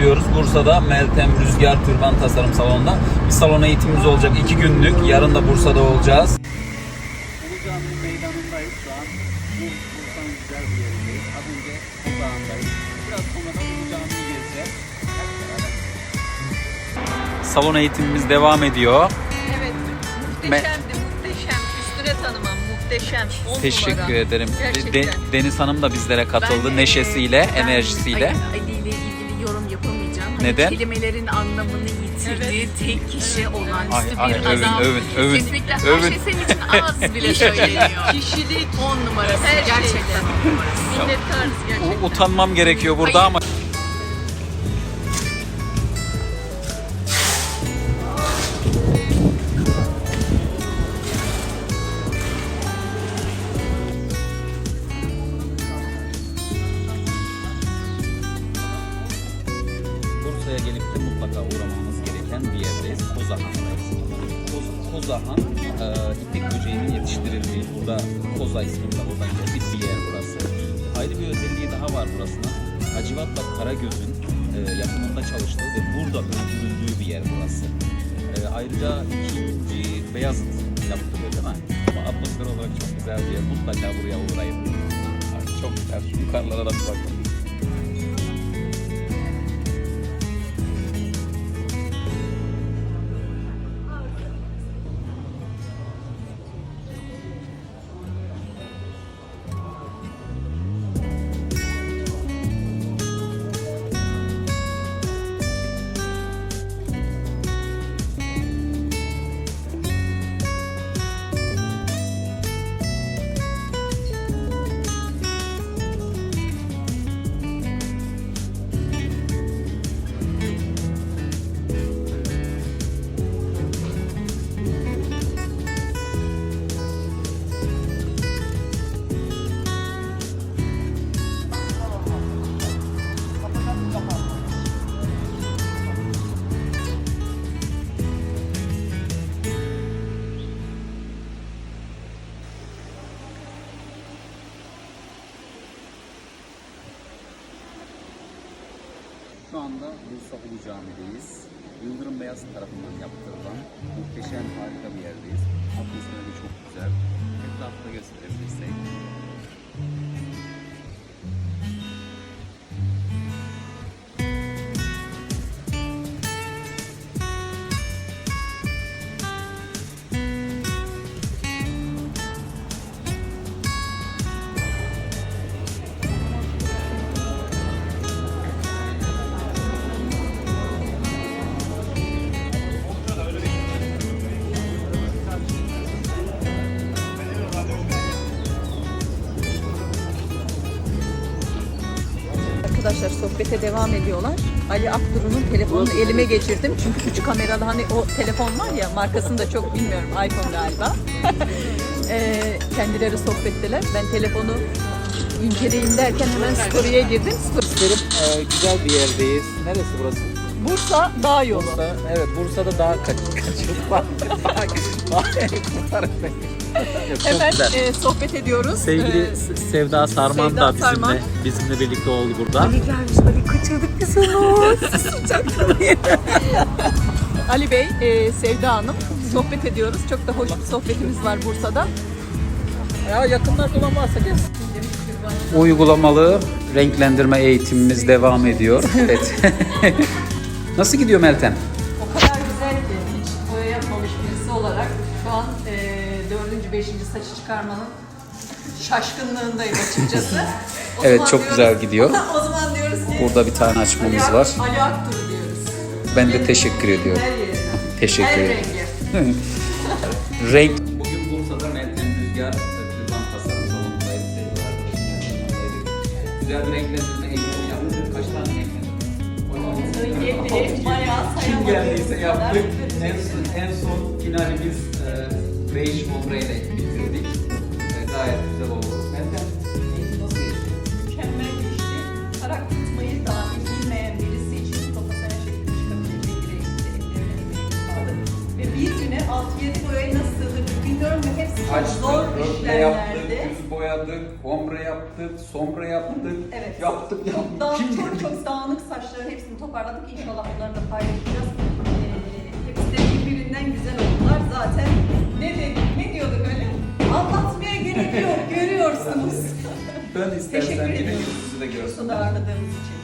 ediyoruz. Bursa'da Meltem Rüzgar Türban Tasarım Salonu'nda. Bir salon eğitimimiz olacak iki günlük. Yarın da Bursa'da olacağız. Ulu Cami meydanındayız şu an. Bu Bursa'nın güzel bir yerindeyiz. Az önce Dağı'ndayız. Biraz sonra da Ulu Cami'yi gezeceğiz. Hep beraber. Salon eğitimimiz devam ediyor. Evet. Muhteşemdi, muhteşem. Üstüne tanımam, muhteşem. Teşekkür numara. ederim. Gerçekten. De- Deniz Hanım da bizlere katıldı. Ben, Neşesiyle, e, ben enerjisiyle. Ali, Ali Neden? Kelimelerin anlamını yitirdiği tek kişi olan Ay, ay, bir övün, adam. övün, övün, Kesinlikle övün. her şey senin için az bile söyleniyor. Kişilik, On numarası. Her gerçekten şeyde. on numarası. minnettarız gerçekten. U- utanmam gerekiyor burada ama Kozahan'dayız. Koz- Kozahan, e, ipek böceğinin yetiştirildiği, burada Koza isminde geldik bir yer burası. Ayrı bir özelliği daha var burasının. Hacivat'la Karagöz'ün e, yapımında çalıştığı ve burada öldürüldüğü bir yer burası. E, ayrıca iki e, Beyazıt yaptırıyor değil mi? Ama atmosfer olarak çok güzel bir yer. Mutlaka buraya uğrayın. Ay, Çok güzel. Yukarılara da bir bakın. Anda Bursa Ulu Cami'deyiz. Yıldırım Beyaz tarafından yaptırılan muhteşem harika bir yerdeyiz. Atmosferi çok güzel. Etrafı da gösterebilirsek. Arkadaşlar sohbete devam ediyorlar. Ali Akduru'nun telefonunu elime geçirdim. Çünkü üç kameralı hani o telefon var ya markasını da çok bilmiyorum. iPhone galiba. Kendileri sohbetteler. Ben telefonu inceleyeyim derken hemen story'e girdim. Story- e, güzel bir yerdeyiz. Neresi burası? Bursa Dağ Yolu. Bursa, evet Bursa'da daha kaç kaçırdık var. Kurtarın beni. Hemen eee, sohbet ediyoruz. Sevgili Eee, S- Sevda Sarman Sevda da bizimle Sarman. bizimle birlikte oldu burada. Ali gelmiş Ali kaçırdık biz onu. Ali Bey, eee, Sevda Hanım sohbet ediyoruz. Çok da hoş bir sohbetimiz var Bursa'da. Ya yakınlarda olan varsa gelsin. Uygulamalı renklendirme eğitimimiz devam ediyor. Evet. Nasıl gidiyor Meltem? 25. saçı çıkarmanın şaşkınlığındayım açıkçası. Evet çok diyoruz, güzel gidiyor. o zaman diyoruz ki burada bir tane açmamız Ali, var. Ali Aktur diyoruz. Ben de teşekkür ediyorum. Her yerinden. Teşekkür her rengi. Renk. Bugün Bursa'da Meltem Rüzgar Tırman Tasarım Salonu'ndayız sevgili. Güzel bir renklendirme eğitimi yaptık. Kaç tane renklendirme? Bayağı sayamadık. Kim geldiyse yaptık. En, en son finalimiz e, beige ombre ile bitirdik. E, gayet güzel oldu. Meltem, eğitim nasıl geçti? Mükemmel geçti. Tarak tutmayı dahi bilmeyen birisi için profesyonel şekilde çıkabilecek bir emeği sağlık. Ve bir güne 6-7 boyayı nasıl sığdırdık biliyorum ve hepsi çok Açtık, zor örtme yaptık, işlemlerdi. düz boyadık, ombre yaptık, sombre yaptık. Evet. Yaptık, yaptık. Dağ, Kim çok çok dağınık saçları hepsini toparladık. İnşallah bunları da paylaşacağız. Ee, hepsi de birbirinden güzel oldular. Teşekkür istersen yine ederim. yüzünüzü de görsünler. ağırladığımız için.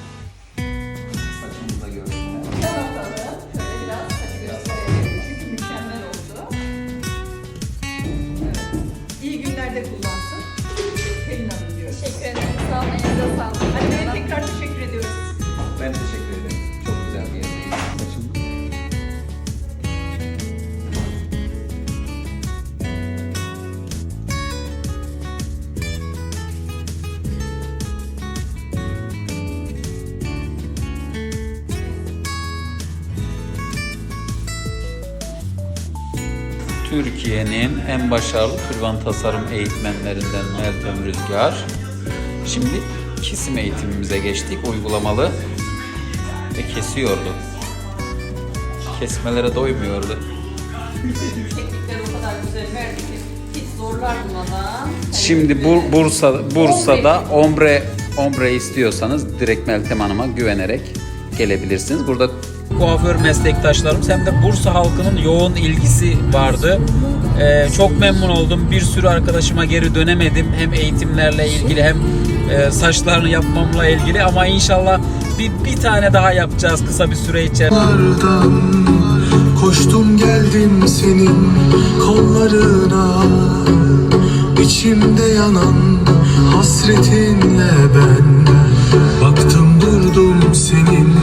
Türkiye'nin en başarılı türban tasarım eğitmenlerinden Meltem Rüzgar. Şimdi kesim eğitimimize geçtik. Uygulamalı ve kesiyordu. Kesmelere doymuyordu. Teknikler o kadar güzel verdi ki hiç zorlanmadan. Şimdi bu Bursa Bursa'da ombre ombre istiyorsanız direkt Meltem Hanım'a güvenerek gelebilirsiniz. Burada kuaför meslektaşlarımız hem de Bursa halkının yoğun ilgisi vardı. Ee, çok memnun oldum. Bir sürü arkadaşıma geri dönemedim. Hem eğitimlerle ilgili hem e, saçlarını yapmamla ilgili ama inşallah bir, bir tane daha yapacağız kısa bir süre içerisinde. Koştum geldim senin kollarına İçimde yanan hasretinle ben Baktım durdum senin